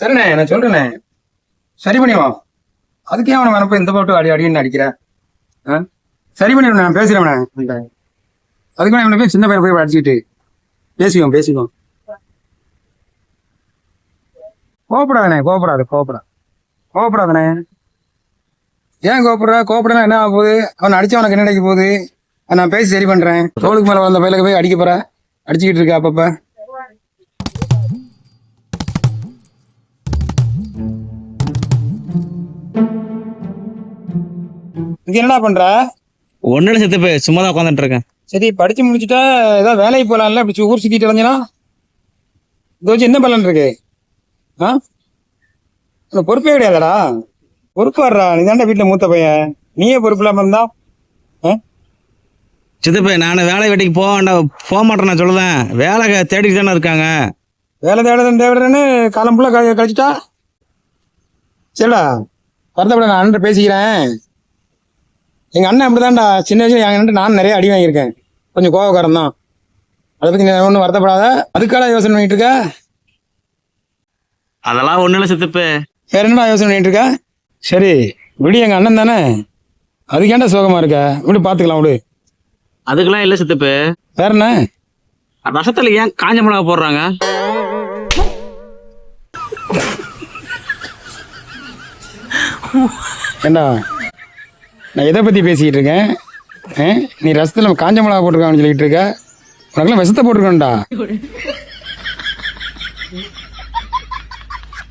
சரிண்ணே நான் சொல்கிறேண்ணே சரி பண்ணிவா. அதுக்கே அவனை வேணப்ப இந்த போட்டு அடி அடின்னு அடிக்கிறேன் ஆ? சரி பண்ணிடுவேன் நான் பேசுறேன் அதுக்கு இவனை போய் சின்ன பையனை போய் அடிச்சுக்கிட்டு. பேசிக்குவோம் பேசிக்குவோம் கோபப்படாதண்ணே கோபப்படாது கோப்படா கோபப்படாதண்ணே ஏன் கோபப்படுற கோபப்படனா என்ன ஆக போகுது? அவன் அடிச்சவனுக்கு என்ன அடிக்க போகுது? அதை நான் பேசி சரி பண்ணுறேன் தோளுக்கு மேலே வந்த பையலுக்கு போய் அடிக்க போகிறேன் அடிச்சுக்கிட்டு இருக்கா அப்பப்போ? இங்க என்னடா பண்ற? ஒன்னும் இல்லை சித்தப்பு சும்மா தான் உட்காந்துட்டு இருக்கேன். சரி படிச்சு முடிச்சுட்டா ஏதாவது வேலைக்கு போலாம்ல இப்படி ஊர் சுத்திட்டு இது வச்சு என்ன பலன் இருக்கு? ஆ? பொறுப்பே கிடையாதுடா. பொறுப்பு வர்றா. நீ தாண்டா வீட்டுல மூத்த பையன். நீயே பொறுப்பு இல்லாம இருந்தா? ஆ? சித்தப்பு நான் வேலை வெட்டிக்கு போக வேண்டாம் போக மாட்டேன் நான் சொல்லுதேன். வேலை தேடிட்டு தானே இருக்காங்க. வேலை தேடுறேன் தேடுறேன்னு காலம் ஃபுல்லா கழி கழிச்சிட்டா? சரிடா. வருத்தப்பட நான் அண்ணன் பேசிக்கிறேன். எங்க அண்ணன் அப்படிதான்டா. சின்ன வயசுல என் நான் நிறைய அடி வாங்கியிருக்கேன். கொஞ்சம் கோவக்காரன் தான். அதை பத்தி நீ ஒன்றும் வருத்தப்படாத. அதுக்காக யோசனை பண்ணிட்டு இருக்க அதெல்லாம் ஒன்றும் இல்லை சித்தப்பு. வேற என்னடா யோசனை பண்ணிட்டு இருக்க சரி விடு எங்க அண்ணன் தானே. அதுக்கேண்டா சோகமா இருக்க? விடு பாத்துக்கலாம் விடு. அதுக்கெல்லாம் இல்லை சித்தப்பு. வேற என்ன? ரசத்துல ஏன் காஞ்ச மிளகா போடுறாங்க? ஏண்டா? நான் எதை பற்றி பேசிக்கிட்டு இருக்கேன்? ஆ? நீ ரசத்தில் காஞ்ச மிளகா போட்டிருக்கான்னு சொல்லிக்கிட்டு இருக்க. உனக்கெல்லாம் விஷத்தை போட்டிருக்கேன்டா